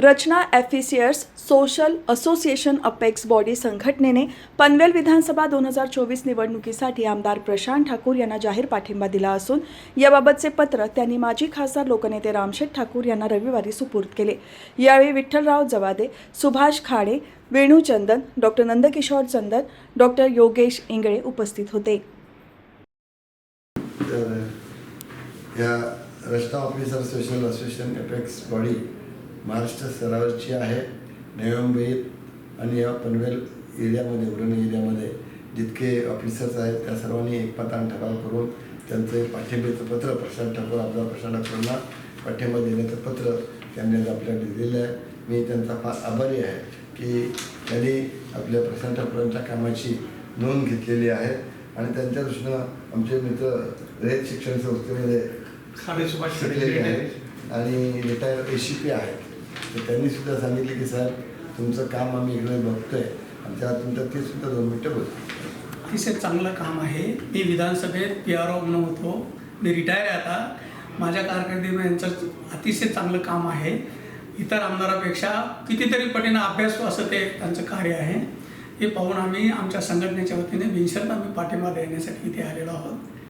Rachana officers social association apex body संघटनेने पनवेल विधानसभा दोन हजार चोवीस निवडणुकीसाठी आमदार प्रशांत ठाकूर यांना जाहीर पाठिंबा दिला असून याबाबतचे पत्र त्यांनी माजी खासदार लोकनेते रामशेठ ठाकूर यांना रविवारी सुपूर्द केले. यावेळी विठ्ठलराव जवादे सुभाष खाडे वेणू चंदन डॉक्टर नंदकिशोर चंदन डॉक्टर योगेश इंगळे उपस्थित होते. या Rachana officer social association apex body Maharashtra स्तरावरची आहे नवी मुंबईत आणि या पनवेल एरियामध्ये उरण एरियामध्ये जितके ऑफिसर्स आहेत त्या सर्वांनी एकमतान ठराव करून त्यांचे पाठिंबेचं पत्र प्रशांत ठाकूर आमदार प्रशांत ठाकूरांना पाठिंबा देण्याचं पत्र त्यांनी आज आपल्याला दिलेलं आहे. मी त्यांचा फार आभारी आहे की त्यांनी आपल्या प्रशांत ठाकूरांच्या कामाची नोंद घेतलेली आहे आणि त्यांच्या दृष्टीनं आमचे मित्र रयत शिक्षण संस्थेमध्ये शिकलेले आहेत. आणि रिटायर ए सी पी आहेत तर त्यांनी सुद्धा सांगितले की सर तुमचं काम आम्ही इकडे बघतोय आणि त्या तुमचं ते सुद्धा दोन मिनटं बोलतो अतिशय चांगलं काम आहे. मी विधानसभेत पी आर ओ म्हणून होतो. मी रिटायर आहे आता. माझ्या कारकिर्दीमध्ये यांचं अतिशय चांगलं काम आहे. इतर आमदारापेक्षा कितीतरी पटीनं अभ्यासू असं ते त्यांचं कार्य आहे. हे पाहून आम्ही आमच्या संघटनेच्या वतीने बिनशर्त आम्ही पाठिंबा देण्यासाठी इथे आलेलो आहोत.